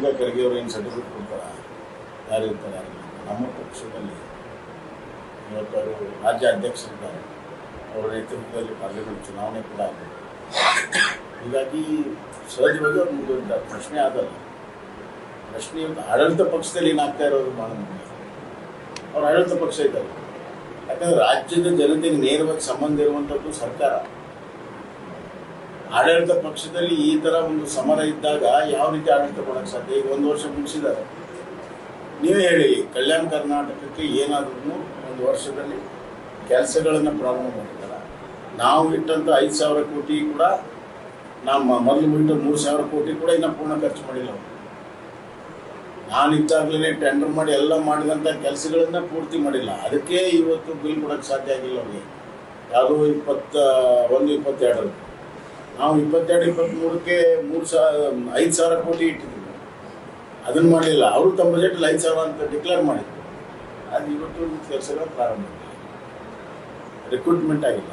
ಈಗ ಖರ್ಗೆ ಏನು ಸರ್ಟಿಫಿಕೇಟ್ ಕೊಡ್ತಾರ ಯಾರು ಇರ್ತಾರೆ ನಮ್ಮ ಪಕ್ಷದಲ್ಲಿ ಇವತ್ತು ರಾಜ್ಯ ಅಧ್ಯಕ್ಷರಿದ್ದಾರೆ ಅವರ ನೇತೃತ್ವದಲ್ಲಿ ಪಾರ್ಲಿಮೆಂಟ್ ಚುನಾವಣೆ ಕೂಡ ಆಗಿದೆ. ಹೀಗಾಗಿ ಸಹಜವಾಗಿ ಅವ್ರು ಮುಂದುವರಿದ್ದಾರೆ ಪ್ರಶ್ನೆ ಆದಲ್ಲ ಪ್ರಶ್ನೆ ಇವತ್ತು ಆಡಳಿತ ಪಕ್ಷದಲ್ಲಿ ಏನಾಗ್ತಾ ಇರೋದು ಬಹಳ ಮುಖ್ಯ. ಅವ್ರು ಆಡಳಿತ ಪಕ್ಷ ಇದ್ದಾರೆ. ಯಾಕಂದ್ರೆ ರಾಜ್ಯದ ಜನತೆಗೆ ನೇರವಾಗಿ ಸಂಬಂಧ ಇರುವಂಥದ್ದು ಸರ್ಕಾರ. ಆಡಳಿತ ಪಕ್ಷದಲ್ಲಿ ಈ ತರ ಒಂದು ಸಮರ ಇದ್ದಾಗ ಯಾವ ರೀತಿ ಆಡಳಿತ ಕೊಡಕ್ಕೆ ಸಾಧ್ಯ? ಈಗ ಒಂದು ವರ್ಷ ಮುಗಿಸಿದ್ದಾರೆ. ನೀವೇ ಹೇಳಿ ಕಲ್ಯಾಣ ಕರ್ನಾಟಕಕ್ಕೆ ಏನಾದ್ರೂ ಒಂದು ವರ್ಷದಲ್ಲಿ ಕೆಲಸಗಳನ್ನು ಪ್ರಾರಂಭ ಮಾಡಿದ್ದಾರೆ? ನಾವು ಇಟ್ಟಂತ ಐದು ಸಾವಿರ ಕೋಟಿ ಕೂಡ, ನಮ್ಮ ಮೊದಲು ಬಿಟ್ಟು ಮೂರು ಸಾವಿರ ಕೋಟಿ ಕೂಡ ಇನ್ನೂ ಪೂರ್ಣ ಖರ್ಚು ಮಾಡಿಲ್ಲ. ನಾನು ಇದ್ದಾಗಲೇ ಟೆಂಡರ್ ಮಾಡಿ ಎಲ್ಲ ಮಾಡಿದಂಥ ಕೆಲಸಗಳನ್ನ ಪೂರ್ತಿ ಮಾಡಿಲ್ಲ. ಅದಕ್ಕೆ ಇವತ್ತು ಬಿಲ್ ಕೊಡೋಕ್ಕೆ ಸಾಧ್ಯ ಆಗಿಲ್ಲ ಅವ್ರಿಗೆ. ಯಾವುದೋ ಇಪ್ಪತ್ತ, ಒಂದು ಇಪ್ಪತ್ತೆರಡರಲ್ಲಿ. ನಾವು ಇಪ್ಪತ್ತೆರಡು ಇಪ್ಪತ್ತ್ಮೂರಕ್ಕೆ ಮೂರು ಸಾವಿರ ಐದು ಸಾವಿರ ಕೋಟಿ ಇಟ್ಟಿದ್ವಿ ಅದನ್ನು ಮಾಡಲಿಲ್ಲ. ಅವರು ತಮ್ಮ ಬಜೆಟ್ ಐದು ಸಾವಿರ ಅಂತ ಡಿಕ್ಲೇರ್ ಮಾಡಿದ್ರು. ಅದು ಇವತ್ತು ಕೆಲಸಗಳ ಪ್ರಾರಂಭ. ರಿಕ್ರೂಟ್ಮೆಂಟ್ ಆಗಿಲ್ಲ.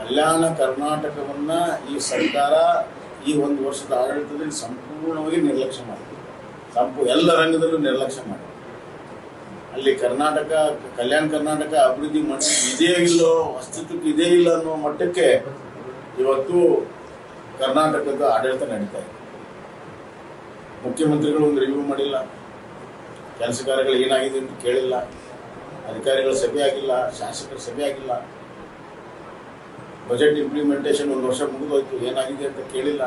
ಕಲ್ಯಾಣ ಕರ್ನಾಟಕವನ್ನು ಈ ಸರ್ಕಾರ ಈ ಒಂದು ವರ್ಷದ ಆಡಳಿತದಲ್ಲಿ ಸಂಪೂರ್ಣವಾಗಿ ನಿರ್ಲಕ್ಷ್ಯ ಮಾಡಿದೆ ಸಂಪೂ, ಎಲ್ಲ ರಂಗದಲ್ಲೂ ನಿರ್ಲಕ್ಷ್ಯ ಮಾಡಿದೆ ಅಲ್ಲಿ ಕರ್ನಾಟಕ, ಕಲ್ಯಾಣ ಕರ್ನಾಟಕ ಅಭಿವೃದ್ಧಿ ಮಟ್ಟ ಇದೇ ಇಲ್ಲೋ, ಅಸ್ತಿತ್ವಕ್ಕೆ ಇದೇ ಇಲ್ಲ ಅನ್ನೋ ಮಟ್ಟಕ್ಕೆ ಇವತ್ತು ಕರ್ನಾಟಕದ ಆಡಳಿತ ನಡೀತಾ ಇದೆ. ಮುಖ್ಯಮಂತ್ರಿಗಳು ಒಂದು ರಿವ್ಯೂ ಮಾಡಿಲ್ಲ. ಕೆಲಸ ಕಾರ್ಯಗಳು ಏನಾಗಿದೆ ಅಂತ ಕೇಳಿಲ್ಲ. ಅಧಿಕಾರಿಗಳ ಸಭೆ ಆಗಿಲ್ಲ, ಶಾಸಕರ ಸಭೆ ಆಗಿಲ್ಲ. ಬಜೆಟ್ ಇಂಪ್ಲಿಮೆಂಟೇಷನ್ ಒಂದು ವರ್ಷ ಮುಗಿದೋಯ್ತು. ಏನಾಗಿದೆ ಅಂತ ಕೇಳಿಲ್ಲ.